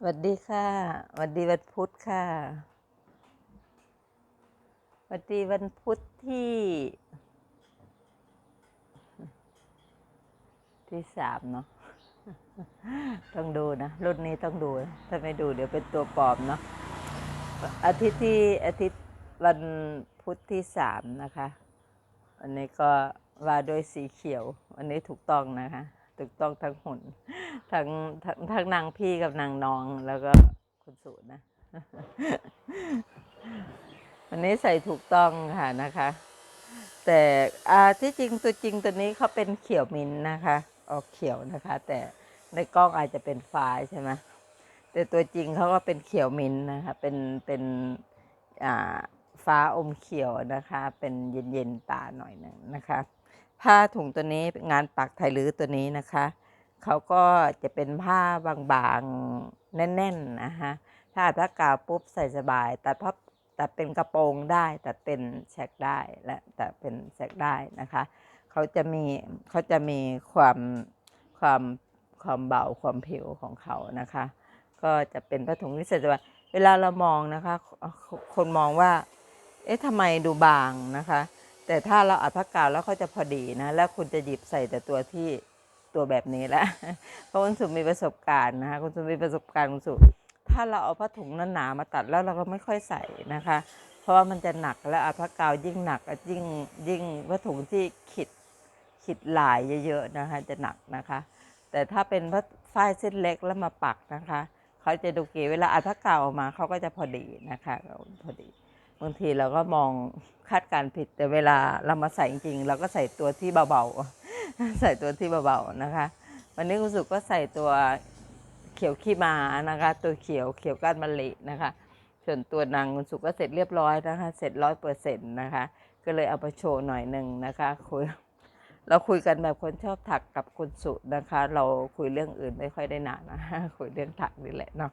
สวัสดีค่ะสวัสดีวันพุธค่ะสวัสดีวันพุธที่ที่สามเนาะต้องดูนะ รุ่นนี้ต้องดู ถ้าไม่ดูเดี๋ยวเป็นตัวปลอมเนาะอาทิตย์ที่อาทิตย์วันพุธที่สามนะคะ วันนี้ก็ว่าด้วยสีเขียว วันนี้ถูกต้องนะคะ ถูกต้องทั้งหุ่นทั้งทั้งทั้งนางพี่กับนางน้องแล้วก็คุณสูตรนะ วันนี้ใส่ถูกต้องค่ะนะคะ แต่อ่าที่จริงตัวจริงตัวนี้เขาเป็นเขียวมินนะคะ ออกเขียวนะคะ แต่ในกล้องอาจจะเป็นฟ้าใช่ไหมแต่ตัวจริงเขาก็เป็นเขียวมินนะคะ เป็นเป็นอ่าฟ้าอมเขียวนะคะ เป็นเย็นเย็นๆตาหน่อยหนึ่งนะคะ ผ้าถุงตัวนี้งานปักไทยลื้อตัวนี้นะคะเขาก็จะเป็นผ้าบางๆแน่นๆนะคะถ้าอัดผ้ากาวปุ๊บใส่สบาย ตัดพับตัดเป็นกระโปรงได้ ตัดเป็นแชกได้และตัดเป็นแชกได้นะคะเขาจะมีเขาจะมีความความความเบาความผิวของเขานะคะ ก็จะเป็นผ้าถุงที่ใส่สบายเวลาเรามองนะคะ คนมองว่า เอ๊ะทำไมดูบางนะคะ แต่ถ้าเราอัดผ้ากาวแล้วเขาจะพอดีนะ แล้วคุณจะหยิบใส่แต่ตัวที่ตัวแบบนี้แหละเพราะคุณสุมีประสบการณ์นะคะคุณสุมีประสบการณ์คุณสุถ้าเราเอาผ้าถุงหนาๆมาตัดแล้วเราก็ไม่ค่อยใส่นะคะ เพราะว่ามันจะหนักแล้วอัดผ้ากาวยิ่งหนักยิ่งยิ่งผ้าถุงที่ขีดขีดลายเยอะๆนะคะจะหนักนะคะ แต่ถ้าเป็นผ้าฝ้ายเส้นเล็กแล้วมาปักนะคะเขาจะดูเก๋เวลาอัดผ้ากาวออกมาเขาก็จะพอดีนะคะพอดี บางทีเราก็มองคาดการผิดแต่เวลาเรามาใส่จริงๆเราก็ใส่ตัวที่เบาๆ ใส่ตัวที่เบาๆนะคะ วันนี้คุณสุก็ใส่ตัวเขียวขี้มานะคะ ตัวเขียวเขียวก้านมะลินะคะ ส่วนตัวนางคุณสุก็เสร็จเรียบร้อยนะคะ เสร็จร้อยเปอร์เซ็นต์นะคะ ก็เลยเอาไปโชว์หน่อยหนึ่งนะคะคุยเราคุยกันแบบคนชอบถักกับคุณสุนะคะ เราคุยเรื่องอื่นไม่ค่อยได้นานนะคุยเรื่องถักนี่แหละเนาะ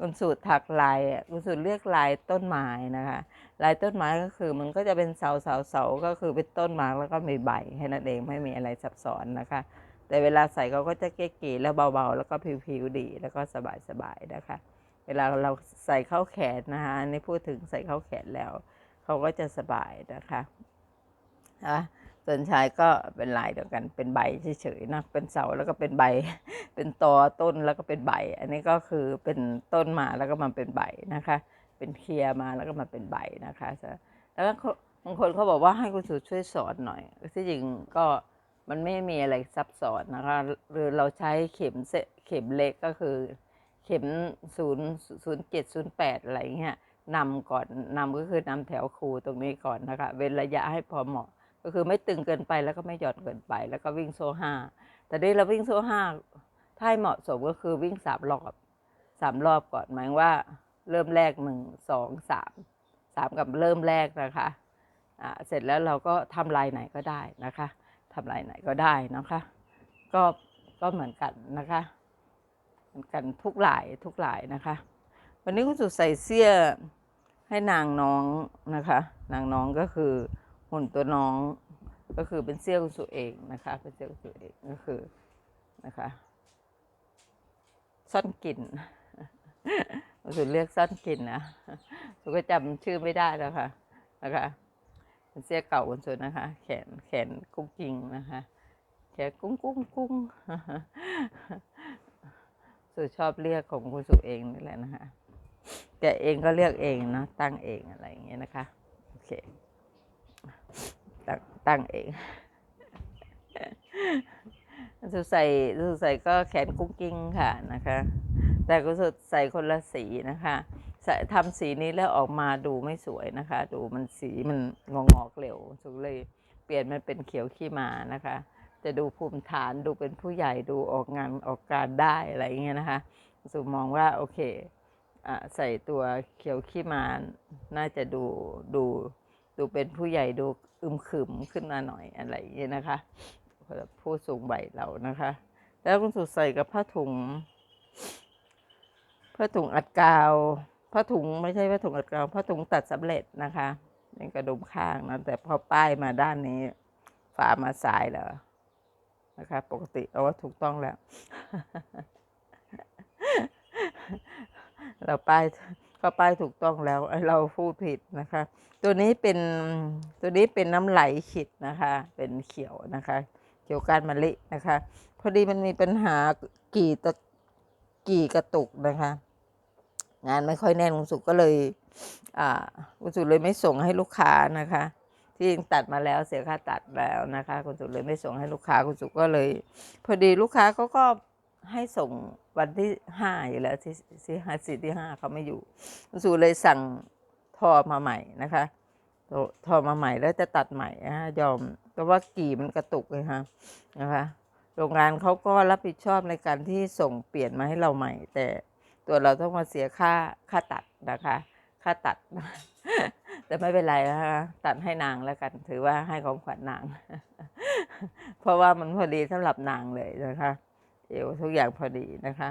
คุณสูตรถักลายคุณสูตรเรียกลายต้นไม้นะคะ ลายต้นไม้ก็คือมันก็จะเป็นเสาเสาเสาก็คือเป็นต้นไม้แล้วก็มีใบแค่นั้นเองไม่มีอะไรซับซ้อนนะคะ แต่เวลาใส่เขาก็จะเก๋ๆแล้วเบาๆ แล้วก็ผิวๆดีแล้วก็สบายๆนะคะ เวลาเราใส่เข้าแขนนะคะอันนี้พูดถึงใส่เข้าแขนแล้วเขาก็จะสบายนะคะนะส่วนชายก็เป็นลายเดียวกันเป็นใบเฉยๆนะเป็นเสาแล้วก็เป็นใบ เป็นตอต้นแล้วก็เป็นใบ อันนี้ก็คือเป็นต้นมาแล้วก็มาเป็นใบนะคะ เป็นเคลียร์มาแล้วก็มาเป็นใบนะคะแล้วบางคนเขาบอกว่าให้คุณสุช่วยสอนหน่อยที่จริงก็มันไม่มีอะไรซับซ้อนนะคะหรือเราใช้เข็มเข็มเล็กก็คือเข็มศูนย์ศูนย์เจ็ดศูนย์แปดอะไรเงี้ยนำก่อนนำก็คือนำแถวคูตรงนี้ก่อนนะคะ เว้นระยะให้พอเหมาะ ก็คือไม่ตึงเกินไปแล้วก็ไม่หย่อนเกินไป แล้วก็วิ่งโซ่ห้าแต่นี่เราวิ่งโซ่ห้าถ้าเหมาะสมก็คือวิ่งสามรอบสามรอบก่อนหมายว่า เริ่มแรกหนึ่งสองสามสามกับเริ่มแรกนะคะอ่าเสร็จแล้วเราก็ทำลายไหนก็ได้นะคะทำลายไหนก็ได้นะคะ ก็ก็เหมือนกันนะคะเหมือนกันทุกหลายทุกหลายนะคะ วันนี้คุณสุใส่เสื้อให้นางน้องนะคะ นางน้องก็คือหุ่นตัวน้องก็คือเป็นเสื้อคุณสุเองนะคะ เป็นเสื้อคุณสุเองก็คือนะคะ ซ่อนกลิ่น คุณสุเรียกซ่อนกลิ่นนะสุก็จำชื่อไม่ได้แล้วค่ะนะคะเป็นเสื้อเก่าคุณสุดนะคะ แขนแขนกุ้งกิ้งนะคะแขนกุ้งกุ้งกุ้งสุชอบเรียกของคุณสุเองนี่แหละนะคะแกเองก็เรียกเองนะตั้งเองอะไรอย่างเงี้ยนะคะโอเคตั้งตั้งเองสุใส่สุใส่ก็แขนกุ้งกิ้งค่ะนะคะ แต่ก็สดใส่คนละสีนะคะใส่ทำสีนี้แล้วออกมาดูไม่สวยนะคะ ดูมันสีมันงองอกเร็วสุเลย เปลี่ยนมันเป็นเขียวขี้มานะคะ จะดูภูมิฐานดูเป็นผู้ใหญ่ดูออกงานออกการได้อะไรอย่างเงี้ยนะคะสุมองว่าโอเคอใส่ตัวเขียวขี้มาน่าจะดูดูดูเป็นผู้ใหญ่ดูอึมขึมขึ้นมาหน่อยอะไรอย่างเงี้ยนะคะ ผู้สูงวัยเรานะคะ แล้วคุณสุใส่กับผ้าถุง ผ้าถุงอัดกาวผ้าถุงไม่ใช่ผ้าถุงอัดกาวผ้าถุงตัดสำเร็จนะคะเป็นกระดุมข้างนะแต่พอป้ายมาด้านนี้ฝามาซ้ายแล้วนะคะ ปกติเอาว่าถูกต้องแล้ว เราป้ายเขาป้ายถูกต้องแล้วเราพูดผิดนะคะ ตัวนี้เป็นตัวนี้เป็นน้ำไหลขิดนะคะ เป็นเขียวนะคะ เขียวการมะลินะคะ พอดีมันมีปัญหากี่ตะกี่กระตุกนะคะ งานไม่ค่อยแน่นคุณสุก็เลยคุณสุเลยไม่ส่งให้ลูกค้านะคะ ที่ตัดมาแล้วเสียค่าตัดแล้วนะคะคุณสุเลยไม่ส่งให้ลูกค้าคุณสุก็เลย พอดีลูกค้าเขาก็ให้ส่งวันที่ห้าอยู่แล้วที่ที่ห้าสี่ที่ห้าเขาไม่อยู่คุณสุเลยสั่งทอมาใหม่นะคะทอทอมาใหม่แล้วจะตัดใหม่นะยอมเพราะว่ากี่มันกระตุกเลยค่ะนะคะ โรงงานเขาก็รับผิดชอบในการที่ส่งเปลี่ยนมาให้เราใหม่ แต่ ตัวเราต้องมาเสียค่าค่าตัดนะคะ ค่าตัด แต่ไม่เป็นไรนะคะตัดให้นางแล้วกัน ถือว่าให้ของขวัญนาง เพราะว่ามันพอดีสำหรับนางเลยนะคะเอวทุกอย่างพอดีนะคะ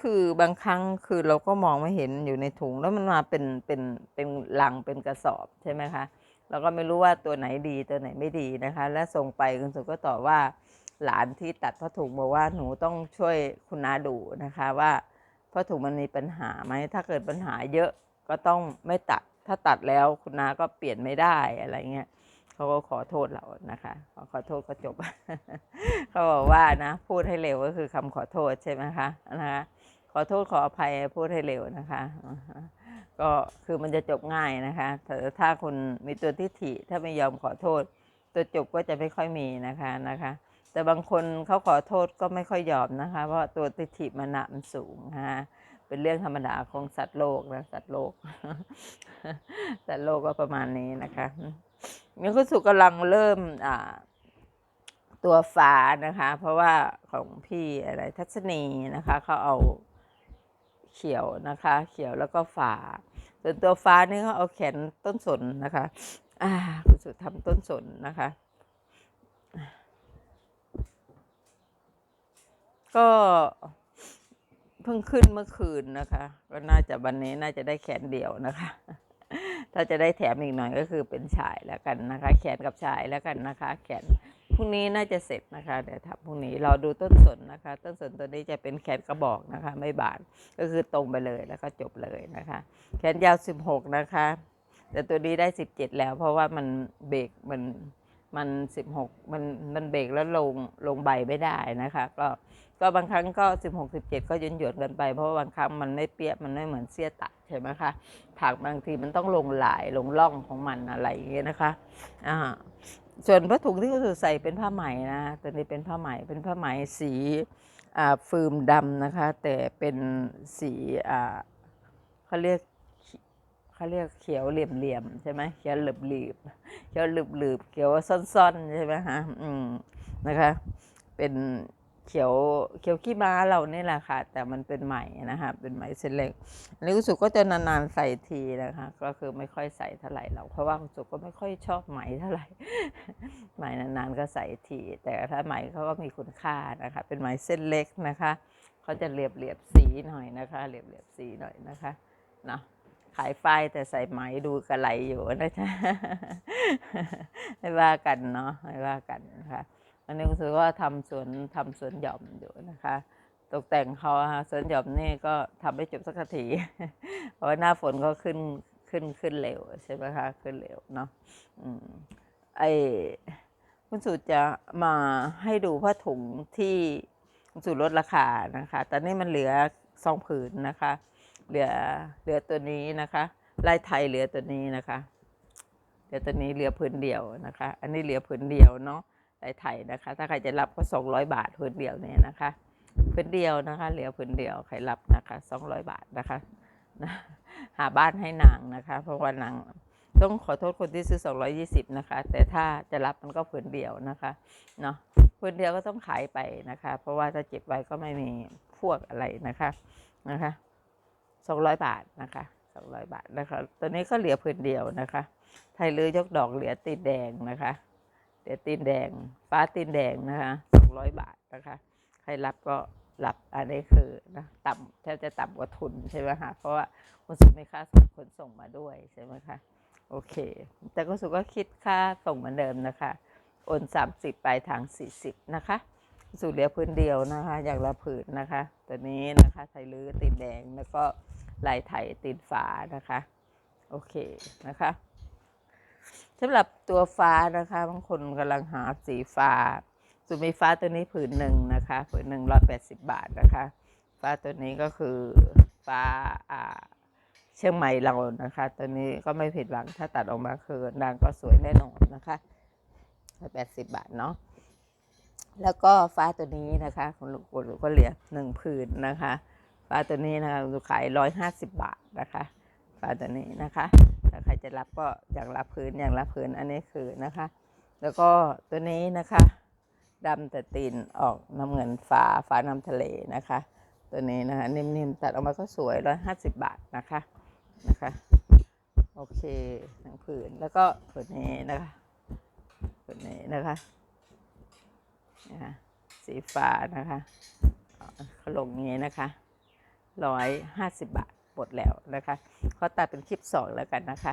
คือบางครั้งคือเราก็มองไม่เห็นอยู่ในถุง แล้วมันมาเป็นเป็นเป็นลังเป็นกระสอบใช่ไหมคะเราก็ไม่รู้ว่าตัวไหนดีตัวไหนไม่ดีนะคะ และส่งไปคุณสุก็ตอบว่า หลานที่ตัดผ้าถุงบอกว่าหนูต้องช่วยคุณน้าดูนะคะว่าผ้าถุงมันมีปัญหาไหมถ้าเกิดปัญหาเยอะก็ต้องไม่ตัด ถ้าตัดแล้วคุณน้าก็เปลี่ยนไม่ได้อะไรเงี้ยเขาก็ขอโทษเรานะคะขอขอโทษก็จบเขาบอกว่านะ พูดให้เร็วก็คือคำขอโทษใช่ไหมคะนะคะขอโทษขออภัยพูดให้เร็วนะคะก็คือมันจะจบง่ายนะคะแต่ถ้าคุณมีตัวทิฏฐิถ้าไม่ยอมขอโทษ ตัวจบก็จะไม่ค่อยมีนะคะนะคะ แต่บางคนเขาขอโทษก็ไม่ค่อยยอมนะคะ เพราะตัวทิฐิมันหนะมันสูงนะคะเป็นเรื่องธรรมดาของสัตว์โลกนะสัตว์โลก สัตว์โลกก็ประมาณนี้นะคะมีคุณสุกำลังเริ่มอ่าตัวฟ้านะคะ เพราะว่าของพี่อะไรทัศนีนะคะเขาเอาเขียวนะคะ เขียวแล้วก็ฝาส่วนตัวฟ้านี่เขาเอาแขนต้นสนนะคะ อ่าคุณสุทำต้นสนนะคะ ก็เพิ่งขึ้นเมื่อคืนนะคะ ก็น่าจะวันนี้น่าจะได้แขนเดียวนะคะ ถ้าจะได้แถมอีกหน่อยก็คือเป็นชายแล้วกันนะคะ แขนกับชายแล้วกันนะคะ แขนพรุ่งนี้น่าจะเสร็จนะคะเดี๋ยวทำพรุ่งนี้เราดูต้นสนนะคะ ต้นสนตัวนี้จะเป็นแขนกระบอกนะคะ ไม่บานก็คือตรงไปเลยแล้วก็จบเลยนะคะ แขนยาว 16 นะคะ แต่ตัวนี้ได้ 17 แล้วเพราะว่ามันเบรกมัน มัน16มันมันเบรกแล้วลงลงใบไม่ได้นะคะ ก็ก็บางครั้งก็16 17ก็หย่นหย่นๆกันไป เพราะว่าบางครั้งมันไม่เปียกมันไม่เหมือนเสี้ยตัดใช่ไหมคะผักบางทีมันต้องลงหลายลงร่องของมันอะไรอย่างเงี้ยนะคะอ่าส่วนผ้าถุงที่เขาใส่เป็นผ้าไหมนะตัวนี้เป็นผ้าไหมเป็นผ้าไหมสีอ่าฟืมดำนะคะ แต่เป็นสีอ่าเขาเรียก เขาเรียกเขียวเหลี่ยมๆใช่ไหมเขียวหลืบหลืบเขียวหลืบหลืบเขียวซ่อนๆใช่ไหมฮะอืมนะคะ เป็นเขียวเขียวขี้ม้าเรานี่แหละค่ะ แต่มันเป็นไหมนะคะเป็นไหมเส้นเล็กอันนี้คุณสุก็จะนานๆใส่ทีนะคะ ก็คือไม่ค่อยใส่เท่าไหร่หรอกเพราะว่าคุณสุก็ไม่ค่อยชอบไหมเท่าไหร่ไหมนานๆก็ใส่ที แต่ถ้าไหมเขาก็มีคุณค่านะคะ เป็นไหมเส้นเล็กนะคะเขาจะเรียบเรียบสีหน่อยนะคะเรียบเรียบสีหน่อยนะคะเนาะ ขายฝ้ายแต่ใส่ไหมดูกระไหลอยู่นะจ๊ะไม่ว่ากันเนาะไม่ว่ากันนะคะอันนี้รู้สึกว่าทำสวนทำสวนหย่อมอยู่นะคะ ตกแต่งเขาอฮะสวนหย่อมนี่ก็ทำไม่จบสักทีเพราะว่าหน้าฝนก็ขึ้นขึ้นขึ้นเร็วใช่ไหมคะขึ้นเร็วเนาะอืมไอคุณสุจะมาให้ดูผ้าถุงที่คุณสุลดราคานะคะ ตอนนี้มันเหลือสองผืนนะคะ เหลือเหลือตัวนี้นะคะลายไทยเหลือตัวนี้นะคะเหลือตัวนี้เหลือผืนเดียวนะคะ อันนี้เหลือผืนเดียวเนาะลายไทยนะคะ ถ้าใครจะรับก็สองร้อยบาทผืนเดียวเนี่ยนะคะผืนเดียวนะคะ เหลือผืนเดียวใครรับนะคะสองร้อยบาทนะคะนะหาบ้านให้นางนะคะ เพราะว่านางต้องขอโทษคนที่ซื้อ 220 นะคะ แต่ถ้าจะรับมันก็ผืนเดียวนะคะเนาะผืนเดียวก็ต้องขายไปนะคะ เพราะว่าถ้าเก็บไว้ก็ไม่มีพวกอะไรนะคะนะคะ สองร้อยบาทนะคะสองร้อยบาทนะคะตัวนี้ก็เหลือผืนเดียวนะคะ ไทยลือยกดอกเหลือตีนแดงนะคะเหลือตีนแดง ฟ้าตีนแดงนะคะสองร้อยบาทนะคะใครรับก็รับอันนี้คือนะต่ำแทบจะต่ำกว่าทุนใช่ไหมคะเพราะว่าคุณสุมีค่าขนส่งมาด้วยใช่ไหมคะโอเค แต่คุณสุก็คิดค่าส่งเหมือนเดิมนะคะโอนสามสิบปลายทางสี่สิบนะคะสูตรเหลียวพื้นเดียวนะคะ อย่างละผืนนะคะ ตัวนี้นะคะไทยลื้อติดแดงแล้วก็ ลายไทยติดฝานะคะ โอเคนะคะสำหรับตัวฟ้านะคะบางคนกำลังหาสีฟ้าสูตรมีฟ้าตัวนี้ผืนหนึ่งนะคะผืนหนึ่งร้อยแปดสิบบาทนะคะ ฟ้าตัวนี้ก็คือฟ้าอ่าเชียงใหม่เรานะคะ ตัวนี้ก็ไม่ผิดหวังถ้าตัดออกมาคือนางก็สวยแน่นอนนะคะร้อยแปดสิบบาทเนาะแล้วก็ฟ้าตัวนี้นะคะคุณลูกคุณลูกก็เหลือหนึ่งผืนนะคะ ฟ้าตัวนี้นะคะขายร้อยห้าสิบบาทนะคะฟ้าตัวนี้นะคะถ้าใครจะรับก็อย่างละผืนอย่างละผืนอันนี้คือนะคะ แล้วก็ตัวนี้นะคะดำแต่ตีนออกน้ำเงินฟ้าฟ้าน้ำทะเลนะคะ ตัวนี้นะคะนิ่มๆตัดออกมาก็สวยร้อยห้าสิบบาทนะคะนะคะโอเคหนึ่งผืนแล้วก็ผืนนี้นะคะผืนนี้นะคะนะคะสีฟ้านะคะเขาลงอย่างนี้นะคะ ร้อยห้าสิบบาทหมดแล้วนะคะเขาตัดเป็นคลิปสองแล้วกันนะคะ